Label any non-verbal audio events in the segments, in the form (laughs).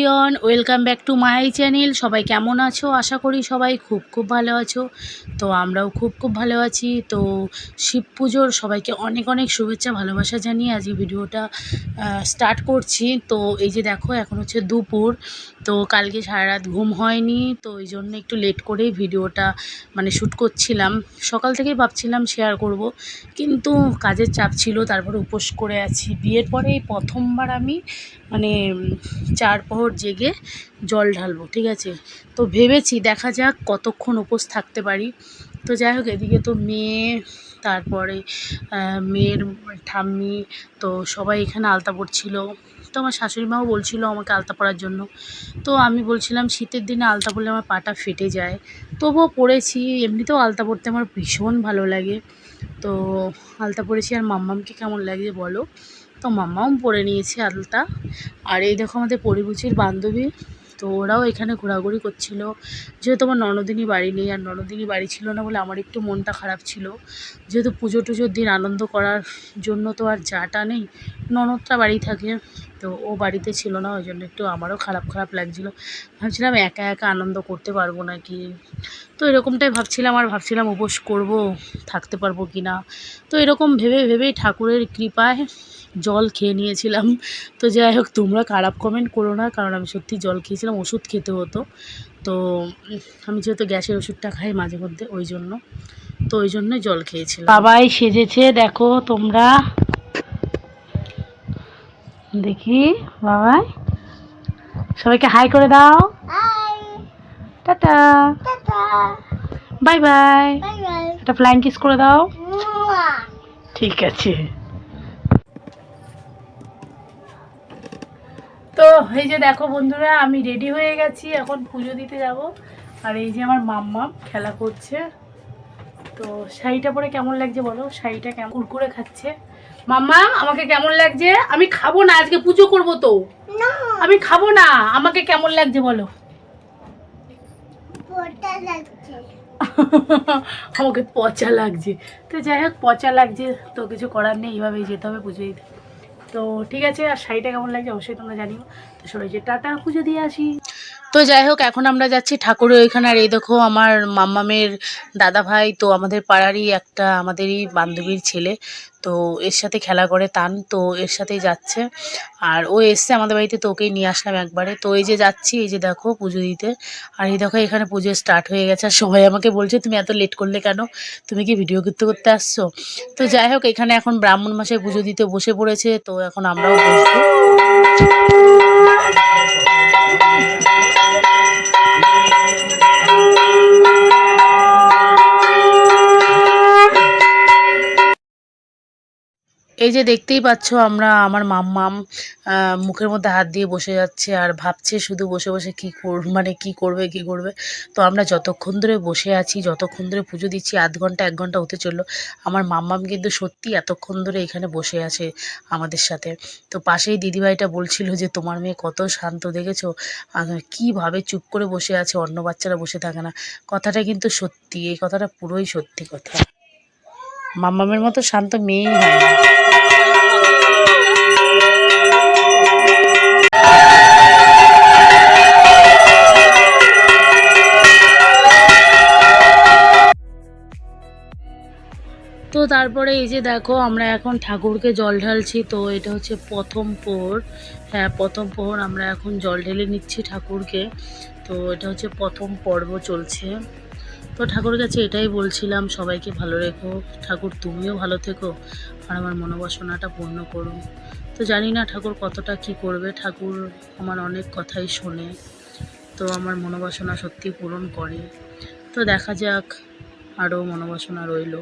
Everyone, welcome back to my channel. সবাই কেমন আছো? আশা করি সবাই খুব খুব ভালো আছো। তো আমরাও খুব খুব ভালো আছি। তো শিব পুজোর সবাইকে অনেক অনেক শুভেচ্ছা, ভালোবাসা জানিয়ে আজকে ভিডিওটা স্টার্ট করছি। তো এই যে দেখো, এখন হচ্ছে দুপুর। তো কালকে সারা রাত ঘুম হয়নি। তো এই জন্য একটু লেট করেই ভিডিওটা মানে শ্যুট করছিলাম। সকাল থেকেই ভাবছিলাম শেয়ার করব। কিন্তু কাজের চাপ ছিল, তারপরে উপোস করে আছি। বিয়ের পরে এই প্রথমবার আমি মানে চার প্রহর জেগে জল ঢালবো, ঠিক আছে? তো ভেবেছি দেখা যাক কতক্ষণ উপোস থাকতে পারি। তো যাই হোক, এদিকে তো মেয়ে, তারপরে মেয়ের ঠাম্মি, তো সবাই এখানে আলতা পড়ছিল তো আমার শাশুড়ি মাও বলছিল আমাকে আলতা পরার জন্য। তো আমি বলছিলাম, শীতের দিনে আলতা পরলে আমার পাটা ফেটে যায়। তবুও পরেছি, এমনিতেও আলতা পরতে আমার ভীষণ ভালো লাগে। তো আলতা পরেছি, আর মাম্মামকে কেমন লাগে বলো। তো মাম্মাও পরে নিয়েছে আলতা। আর এই দেখো আমাদের পরিবুচির বান্ধবী, তো ওরাও এখানে ঘোরাঘুরি করছিল। যেহেতু আমার ননদিনী বাড়ি নেই আর ননদিনী বাড়ি ছিল না বলে আমার একটু মনটা খারাপ ছিল। যেহেতু পুজো টুজোর দিন আনন্দ করার জন্য তো আর যাটা নেই, ননদটা বাড়ি থাকে। তো ও বাড়িতে ছিল না, ওই জন্য একটু আমারও খারাপ খারাপ লাগছিল। ভাবছিলাম একা একা আনন্দ করতে পারব নাকি? তো এরকমটাই ভাবছিলাম, আর ভাবছিলাম উপোস করব, থাকতে পারব কি না? তো এরকম ভেবে, ভেবেই ঠাকুরের কৃপায় জল খেয়ে নিয়েছিলাম। তো যাই হোক, তোমরা খারাপ কমেন্ট করো না, কারণ আমি সত্যি জল খেয়েছিলাম, ওষুধ খেতে হতো। তো আমি যেহেতু গ্যাসের ওষুধটা খাই মাঝে মধ্যে, ওই জন্য। তো ওই জন্য জল খেয়েছিলাম। বাবাই সেজেছে, দেখো তোমরা। দেখি বাবাই। সবাইকে হাই করে দাও। টাটা। বাই বাই একটা ফ্লাইং কিস করে দাও। ঠিক আছে। তো এই যে দেখো বন্ধুরা আমি রেডি হয়ে গেছি। এখন পুজো দিতে যাব। আর এই যে আমার মাম্মা খেলা করছে। তো শাড়িটা পরে কেমন লাগছে বলো? শাড়িটা কেমন? কুরকুরে খাচ্ছে। মাম্মা আমাকে কেমন লাগছে? আমি খাব না আজকে পুজো করব তো। আমি খাব না আমাকে কেমন লাগছে বলো? (laughs) আমাকে পচা লাগছে। তো যাই হোক পচা লাগছে তো কিছু করার নেই এইভাবেই যেতে হবে পুজো দিতে। তো ঠিক আছে আর শাড়িটা কেমন লাগছে অবশ্যই তোমরা জানিও। তো সবাই যে টাটা পুজো দিয়ে আসি। তো যাই হোক, এখন আমরা যাচ্ছি ঠাকুরের ওইখানে। আর এই দেখো আমার মাম্মামের দাদা ভাই তো আমাদের পাড়ারই একটা আমাদেরই বান্ধবীর ছেলে, তো এর সাথে খেলা করে তান, তো এর সাথেই যাচ্ছে। আর ও এসছে আমাদের বাড়িতে, তো ওকেই নিয়ে আসলাম একবারে। তো এই যে যাচ্ছি, এই যে দেখো পুজো দিতে। আর এই দেখো এখানে পুজো স্টার্ট হয়ে গেছে। আর সবাই আমাকে বলছে, তুমি এত লেট করলে কেন? তুমি কি ভিডিও করতে করতে আসছো? তো যাই হোক, এখানে এখন ব্রাহ্মণ মাসে পুজো দিতে বসে পড়েছে। তো এখন আমরাও বসবো। এই যে দেখতেই পাচ্ছ আমরা, আমার মাম্মাম মুখের মধ্যে হাত দিয়ে বসে যাচ্ছে আর ভাবছে শুধু বসে বসে কি কর মানে কি করবে কি করবে। তো আমরা যতক্ষণ ধরে বসে আছি, যতক্ষণ ধরে পুজো দিচ্ছি, আধ ঘণ্টা, এক ঘণ্টা হতে চলল, আমার মাম্মাম কিন্তু সত্যি এতক্ষণ ধরে এখানে বসে আছে আমাদের সাথে। তো পাশেই দিদিভাইটা বলছিল যে, তোমার মেয়ে কত শান্ত, দেখেছ? কীভাবে চুপ করে বসে আছে? অন্য বাচ্চারা বসে থাকে না। কথাটা কিন্তু সত্যি, এই কথাটা পুরোই সত্যি কথা। মাম্মামের মতো শান্ত মেয়েই হয় না। তো তারপরে এই যে দেখো, আমরা এখন ঠাকুরকে জল ঢালছি, তো এটা হচ্ছে প্রথম পোহর। হ্যাঁ প্রথম পোহর আমরা এখন জল ঢেলে নিচ্ছি ঠাকুরকে। তো এটা হচ্ছে প্রথম পর্ব চলছে। তো ঠাকুরের কাছে এটাই বলছিলাম, সবাইকে ভালো রেখো। ঠাকুর, তুমিও ভালো থেকো। আর আমার মনোবাসনাটা পূর্ণ করো। তো জানি না ঠাকুর কতটা কি করবে। ঠাকুর আমার অনেক কথাই শোনে। তো আমার মনোবাসনা সত্যি পূরণ করে। তো দেখা যাক, আরও মনোবাসনা রইল।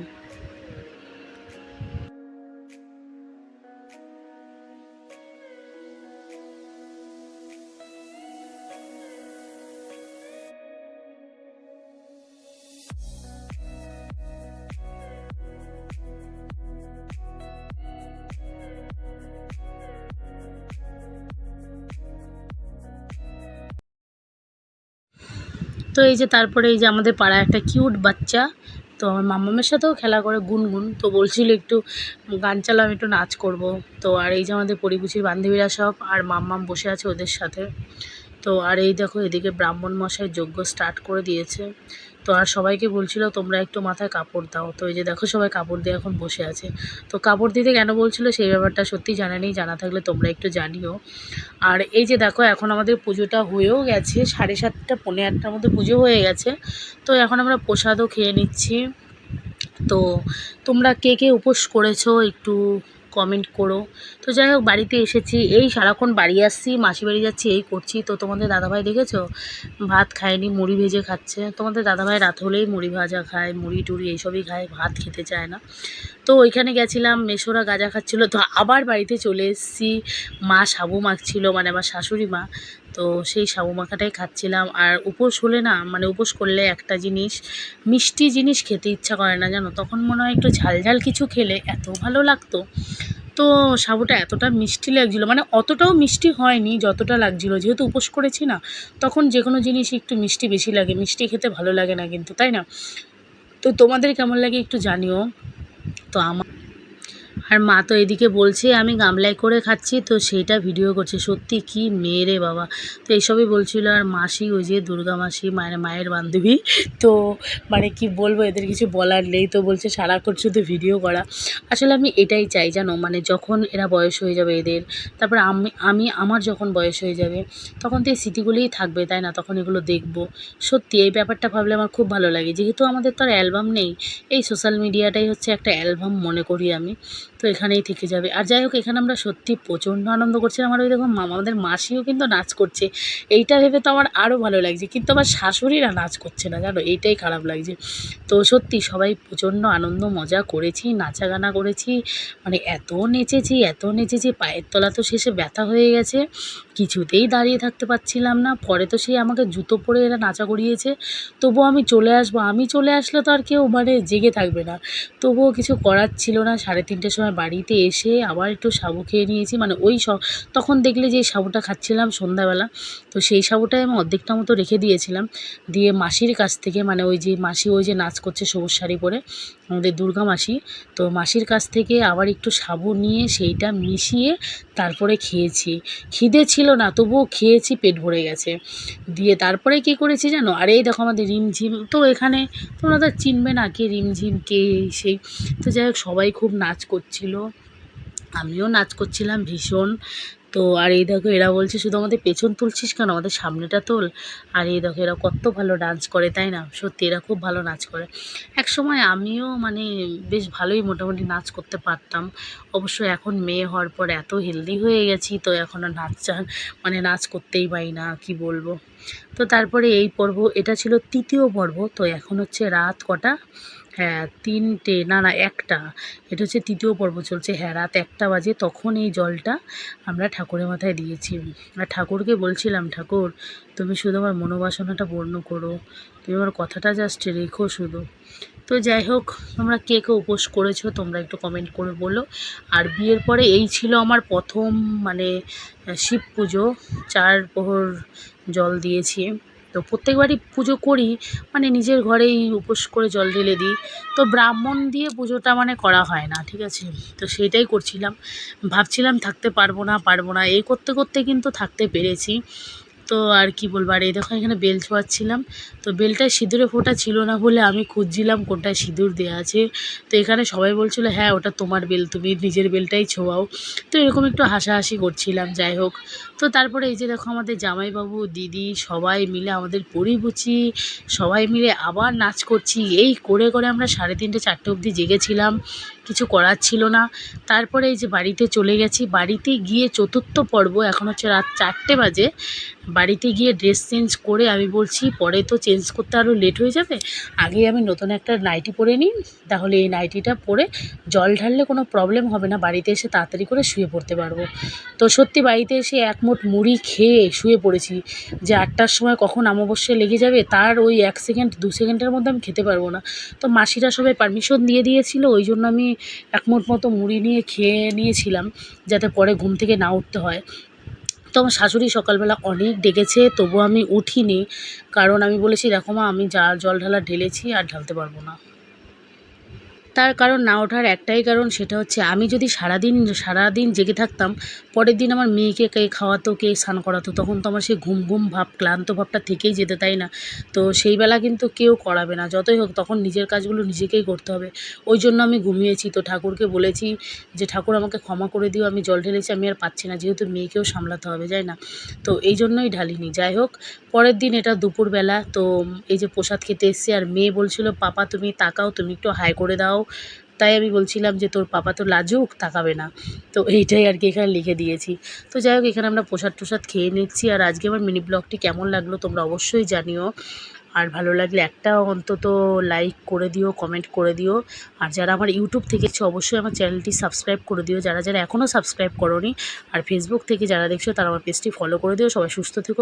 তো এই যে তারপরে এই যে আমাদের পাড়ায় একটা কিউট বাচ্চা, তো আমার মাম্মামের সাথেও খেলা করে গুনগুন। তো বলছিল একটু গান চালাও আমি একটু নাচ করব। তো আর এই যে আমাদের পরিপুচির বান্ধবীরা সব আর মাম্মাম বসে আছে ওদের সাথে। তো আর এই দেখো এদিকে ব্রাহ্মণ মশাই যজ্ঞ স্টার্ট করে দিয়েছে। তো আর সবাইকে বলছিল, তোমরা একটু মাথায় কাপড় দাও। তো এই যে দেখো সবাই কাপড় দিয়ে এখন বসে আছে। তো কাপড় দিতে কেন বলছিল, সেই ব্যাপারটা সত্যি জানা নেই, জানা থাকলে তোমরা একটু জানিও। আর এই যে দেখো, এখন আমাদের পুজোটা হয়েও গেছে, সাড়ে সাতটা, পৌনে আটটার মধ্যে পুজো হয়ে গেছে। তো এখন আমরা প্রসাদও খেয়ে নিচ্ছি। তো তোমরা কে কে উপোস করেছ একটু কমেন্ট করো। তো যাই হোক বাড়িতে এসেছি। এই সারাক্ষণ বাড়ি আসছি, মাসি বাড়ি যাচ্ছি, এই করছি। তো তোমাদের দাদাভাই দেখেছ? ভাত খায়নি, মুড়ি ভেজে খাচ্ছে। তোমাদের দাদাভাই রাত হলেই মুড়ি ভাজা খায়, মুড়ি টুড়ি এইসবই খায়, ভাত খেতে চায় না। তো ওইখানে গেছিলাম, মেশোরা গাঁজা খাচ্ছিলো। তো আবার বাড়িতে চলে এসেছি। মা শাবু মাখছিল মানে আমার শাশুড়ি মা। তো সেই সাবু মাখাটাই খাচ্ছিলাম। আর উপোস হলে না মানে উপোস করলে একটা জিনিস, মিষ্টি জিনিস খেতে ইচ্ছা করে না জানো? তখন মনে হয় একটু ঝাল ঝাল কিছু খেলে এত ভালো লাগতো। তো সাবুটা এতটা মিষ্টি লাগছিল মানে অতটাও মিষ্টি হয়নি যতটা লাগছিল। যেহেতু উপোস করেছি না, তখন যে কোনো জিনিস একটু মিষ্টি বেশি লাগে। মিষ্টি খেতে ভালো লাগে না কিন্তু, তাই না? তো তোমাদের কেমন লাগে একটু জানিও। তো আমার আর মা তো এদিকে বলছে, আমি গামলায় করে খাচ্ছি, তো সেইটা ভিডিও করছে। সত্যি কি মেয়ে রে বাবা। তো এইসবই বলছিল, আর মাসি, ওই যে দুর্গা মাসি, মায়ের মায়ের বান্ধবী। তো মানে কি বলব, এদের কিছু বলার নেই। তো বলছে, সারাক্ষণ শুধু ভিডিও করা। আসলে আমি এটাই চাই, জানো? মানে যখন এরা বয়স হয়ে যাবে এদের, তারপর আমি আমি, আমার যখন বয়স হয়ে যাবে, তখন তো এই স্মৃতিগুলিই থাকবে, তাই না? তখন এগুলো দেখব। সত্যি, এই ব্যাপারটা ভাবলে আমার খুব ভালো লাগে। যেহেতু আমাদের তো আর অ্যালবাম নেই, এই সোশ্যাল মিডিয়াটাই হচ্ছে একটা অ্যালবাম, মনে করি আমি। তো এখানেই থেকে যাবে। আর যাই হোক, এখানে আমরা সত্যি প্রচণ্ড আনন্দ করছিলাম আমার ওই দেখো আমাদের মাসিও কিন্তু নাচ করছে। এইটা ভেবে তো আমার আরও ভালো লাগছে। কিন্তু আমার শাশুড়িরা নাচ করছে না, জানো? এইটাই খারাপ লাগছে। তো সত্যি সবাই প্রচণ্ড আনন্দ, মজা করেছি নাচা গানা করেছি। মানে এত নেচেছি এত নেচেছি, পায়ের তলা তো শেষে ব্যথা হয়ে গেছে। কিছুতেই দাঁড়িয়ে থাকতে পারছিলাম না। পরে তো সেই আমাকে জুতো পরে এরা নাচা করিয়েছে। তবুও আমি চলে আসব। আমি চলে আসলে তো আর কেউ মানে জেগে থাকবে না। তবুও কিছু করার ছিল না। সাড়ে তিনটের সময় বাড়িতে এসে আবার একটু সাবু খেয়ে নিয়েছি। মানে ওই তখন দেখলে যে সাবুটা খাচ্ছিলাম সন্ধ্যাবেলা। তো সেই সাবুটাই আমি অর্ধেকটা মতো রেখে দিয়েছিলাম। দিয়ে মাসির কাছ থেকে মানে ওই যে মাসি ওই যে নাচ করছে সবুজ শাড়ি পরে, আমাদের দুর্গা মাসি। তো মাসির কাছ থেকে আবার একটু সাবু নিয়ে সেইটা মিশিয়ে তারপরে খেয়েছি। খিদে ছিল না, তবুও খেয়েছি, পেট ভরে গেছে। দিয়ে তারপরে কী করেছি জানো? আর এই দেখো আমাদের রিমঝিম, তো এখানে তোমরা তো চিনবে না কে রিমঝিম, কে সেই। তো যাই হোক, সবাই খুব নাচ করছিল। আমিও নাচ করছিলাম ভীষণ। তো আর এই দেখো এরা বলছে, শুধু আমাদের পেছন তুলছিস কেন? আমাদের সামনেটা তোল। আর এই দেখো এরা কত ভালো ডান্স করে, তাই না? সত্যি এরা খুব ভালো নাচ করে। এক সময় আমিও মানে বেশ ভালোই মোটামুটি নাচ করতে পারতাম। অবশ্য এখন মেয়ে হওয়ার পর এত হেলদি হয়ে গেছি, তো এখন আর নাচ মানে নাচ করতেই পারি না, কি বলব? তো তারপরে এই পর্ব, এটা ছিল তৃতীয় পর্ব, তো এখন হচ্ছে রাত কটা? হ্যাঁ তিনটে, না না, একটা। এটা হচ্ছে তৃতীয় পর্ব চলছে। হ্যাঁ রাত একটা বাজে, তখন এই জলটা আমরা ঠাকুরের মাথায় দিয়েছি। আর ঠাকুরকে বলছিলাম, ঠাকুর, তুমি শুধু আমার মনোবাসনাটা পূর্ণ করো। তুমি আমার কথাটা জাস্ট রেখো শুধু। তো যাই হোক, তোমরা কে কে উপোস করেছ, তোমরা একটু কমেন্ট করে বলো। আর বিয়ের পরে এই ছিল আমার প্রথম মানে শিব পুজো। চার প্রহর জল দিয়েছি। তো প্রত্যেকবারই পুজো করি মানে নিজের ঘরেই উপোস করে জল ঢেলে দিই। তো ব্রাহ্মণ দিয়ে পুজোটা মানে করা হয় না, ঠিক আছে? তো সেইটাই করছিলাম। ভাবছিলাম থাকতে পারব না পারব না। এই করতে করতে কিন্তু থাকতে পেরেছি। তো আর কি বলব? আর এই দেখো এখানে বেল ছোঁয়াচ্ছিলাম। তো বেলটায় সিঁদুরে ফোঁটা ছিল না বলে আমি খুঁজছিলাম কোনটায় সিঁদুর দেওয়া আছে। তো এখানে সবাই বলছিল হ্যাঁ ওটা তোমার বেল, তুমি নিজের বেলটাই ছোঁয়াও। তো এরকম একটু হাসাহাসি করছিলাম, যাই হোক। তো তারপরে এই যে দেখো আমাদের জামাইবাবু, দিদি সবাই মিলে আমাদের পরিবুচি, সবাই মিলে আবার নাচ করছি। এই করে করে আমরা সাড়ে তিনটে, চারটে অবধি জেগেছিলাম। কিছু করার ছিল না। তারপরে এই যে বাড়িতে চলে গেছি। বাড়িতে গিয়ে চতুর্থ পর্ব, এখন হচ্ছে রাত চারটে বাজে। বাড়িতে গিয়ে ড্রেস চেঞ্জ করে আমি বলছি, পরে তো চেঞ্জ করতে আরও লেট হয়ে যাবে। আগেই আমি নতুন একটা নাইটি পরে নিই। তাহলে এই নাইটিটা পরে জল ঢাললে কোনো প্রবলেম হবে না। বাড়িতে এসে তাড়াতাড়ি করে শুয়ে পড়তে পারব। তো সত্যি বাড়িতে এসে এক মুড়ি খেয়ে শুয়ে পড়েছি। যে আটটার সময় কখন অমাবস্যা লেগে যাবে, তার ওই এক সেকেন্ড দু সেকেন্ডের মধ্যে আমি খেতে পারব না। তো মাসিরা সবাই পারমিশন দিয়ে দিয়েছিল। ওই জন্য আমি এক মুঠ মতো মুড়ি নিয়ে খেয়ে নিয়েছিলাম যাতে পরে ঘুম থেকে না উঠতে হয়। তো আমার শাশুড়ি সকালবেলা অনেক ডেকেছে তবু আমি উঠিনি। কারণ আমি বলেছি, দেখো মা, আমি যা জল ঢালা ঢেলেছি, আর ঢালতে পারব না। তার কারণ না ওঠার একটাই কারণ সেটা হচ্ছে আমি যদি সারাদিন সারাদিন জেগে থাকতাম, পরের দিন আমার মেয়েকে কে খাওয়াতো, কে স্নান করাতো, তখন তো আমার সেই ঘুম ঘুম ভাব, ক্লান্ত ভাবটা থেকেই যেতে, তাই না? তো সেই বেলা কিন্তু কেউ করাবে না, যতই হোক তখন নিজের কাজগুলো নিজেকেই করতে হবে। ওই জন্য আমি ঘুমিয়েছি। তো ঠাকুরকে বলেছি যে, ঠাকুর আমাকে ক্ষমা করে দিও, আমি জল ঢেলেছি, আমি আর পাচ্ছি না, যেহেতু মেয়েকেও সামলাতে হবে, যাই না? তো এই জন্যই ঢালিনি। যাই হোক, পরের দিন এটা দুপুরবেলা, তো এই যে প্রসাদ খেতে এসছি, আর মেয়ে বলছিল, পাপা তুমি তাকাও, তুমি একটু হাই করে দাও। তাই আমি বলছিলাম যে, তোর পাপা তো লাজুক, তাকাবে না। তো এইটাই আর কি এখানে লিখে দিয়েছি। তো যাই হোক, এখানে আমরা প্রসাদ টসাদ খেয়ে নিচ্ছি। আর আজকে আমার মিনি ব্লগটি কেমন লাগল তোমরা অবশ্যই জানিও। আর ভালো লাগলে একটা অন্তত লাইক করে দিও, কমেন্ট করে দিও। আর যারা আমার ইউটিউব থেকে অবশ্যই আমার চ্যানেলটি সাবস্ক্রাইব করে দিও। যারা যারা এখনও সাবস্ক্রাইব করোনি, আর ফেসবুক থেকে যারা দেখছ, তারা আমার পেজটি ফলো করে দিও। সবাই সুস্থ থেকো।